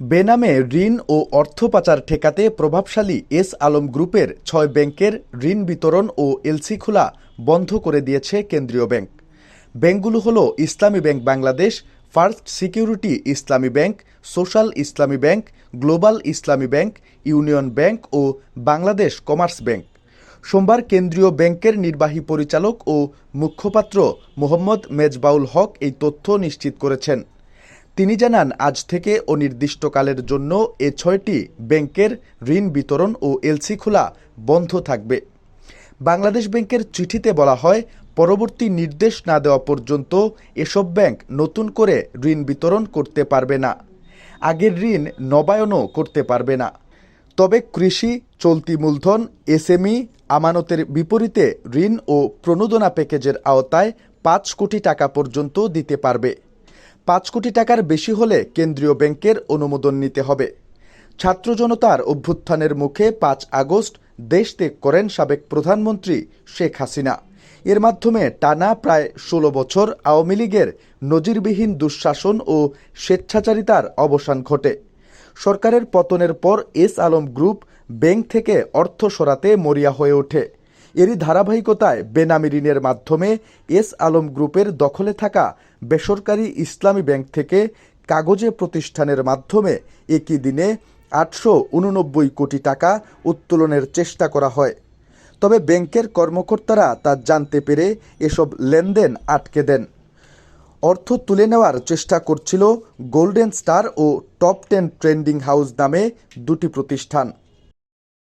বেনামে ঋণ ও অর্থ পাচার ঠেকাতে প্রভাবশালী এস আলম গ্রুপের ছয় ব্যাংকের ঋণ বিতরণ ও এলসি খোলা বন্ধ করে দিয়েছে কেন্দ্রীয় ব্যাংক। ব্যাংকগুলো হলো Islami bank Bangladesh, first security Islami bank, social Islami bank, global Islami bank, union bank ও বাংলাদেশ কমার্স ব্যাংক। সোমবার কেন্দ্রীয় ব্যাংকের নির্বাহী পরিচালক ও মুখপাত্র মোহাম্মদ মেজবাউল হক এই তথ্য নিশ্চিত করেছেন। তিনি জানান, আজ থেকে অনির্দিষ্টকালের জন্য এ ছয়টি ব্যাংকের ঋণ বিতরণ ও এলসি খোলা বন্ধ থাকবে। বাংলাদেশ ব্যাংকের চিঠিতে বলা হয়, পরবর্তী নির্দেশ না দেওয়া পর্যন্ত এসব ব্যাংক নতুন করে ঋণ বিতরণ করতে পারবে না। আগের ঋণ নবায়নও করতে পারবে না। তবে কৃষি, চলতি মূলধন, এসএমই, আমানতের বিপরীতে ঋণ ও প্রণোদনা প্যাকেজের আওতায় পাঁচ কোটি টাকা পর্যন্ত দিতে পারবে। পাঁচ কোটি টাকার বেশি হলে কেন্দ্রীয় ব্যাংকের অনুমোদন নিতে হবে। ছাত্র জনতার অভ্যুত্থানের মুখে পাঁচ আগস্ট দেশ ত্যাগ করেন সাবেক প্রধানমন্ত্রী শেখ হাসিনা। এর মাধ্যমে টানা প্রায় ষোলো বছর আওয়ামী লীগের নজিরবিহীন দুঃশাসন ও স্বেচ্ছাচারিতার অবসান ঘটে। সরকারের পতনের পর এস আলম গ্রুপ ব্যাংক থেকে অর্থ সরাতে মরিয়া হয়ে ওঠে। এরই ধারাবাহিকতায় বেনামি ঋণের মাধ্যমে এস আলম গ্রুপের দখলে থাকা বেসরকারি ইসলামী ব্যাংক থেকে কাগজে প্রতিষ্ঠানের মাধ্যমে একই দিনে আটশো উননব্বই কোটি টাকা উত্তোলনের চেষ্টা করা হয়। তবে ব্যাংকের কর্মকর্তারা তা জানতে পেরে এসব লেনদেন আটকে দেন। অর্থ তুলে নেওয়ার চেষ্টা করছিল গোল্ডেন স্টার ও টপ টেন ট্রেন্ডিং হাউস নামে দুটি প্রতিষ্ঠান।